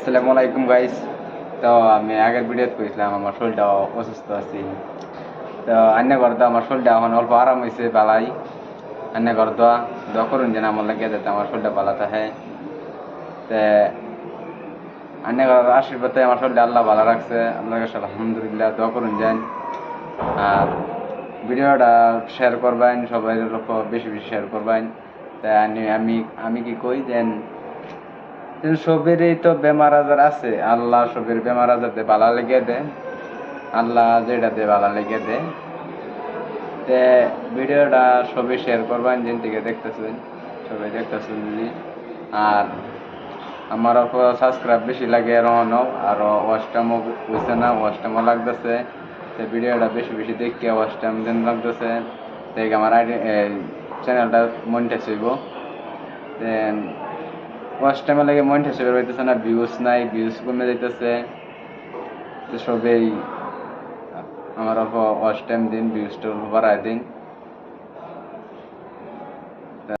আসসালামু আলাইকুম গাইস তো আমি আগের ভিডিওতে কইছিলাম, আমার শরীরটা অসুস্থ আছি। তো আন্য করতে আমার শরীরটা এখন অল্প আরাম হয়েছে বালাই। আন্য করতে দোয়া করুন যেন আমার লাগে যাতে আমার শরীরটা ভালো থাকে। তে আন্য করার আশীর্বাদে আমার শরীরটা আল্লাহ ভালো রাখছে। কাছে আলহামদুলিল্লাহ দোয়া করুন যেন। আর ভিডিওটা শেয়ার করবেন, সবাই বেশি বেশি শেয়ার করবেন। তাই আমি আমি আমি কি কই যেন সবেরই তো বেমার আজার আছে। আল্লাহ সবের বেমার আজার দে বালা লেগে দে। আল্লাহ যেটা দে বালা লেগে দে। তে ভিডিওটা সবাই শেয়ার করবেন যেন থেকে দেখতেছেন। সবাই দেখতেছেন যদি আর আমার সাবস্ক্রাইব বেশি লাগে রহনও আর ওয়াশটামও হয়েছে না ওয়াশটামও লাগতেছে। তো ভিডিওটা বেশি বেশি দেখে ওয়াশটাম দেন লাগতেছে। দেখে আমার চ্যানেলটা মনিটাইজ হইব দেন ওয়াচ টাইমে লাগে মনিটাইজ হিসেবে পারতেছে না ভিউজ নাই ভিউজ কমে যাইতেছে। সবেই আমার অল্প ওয়াচ টাইম দিন ভিউজটা বাড়ায় দিন।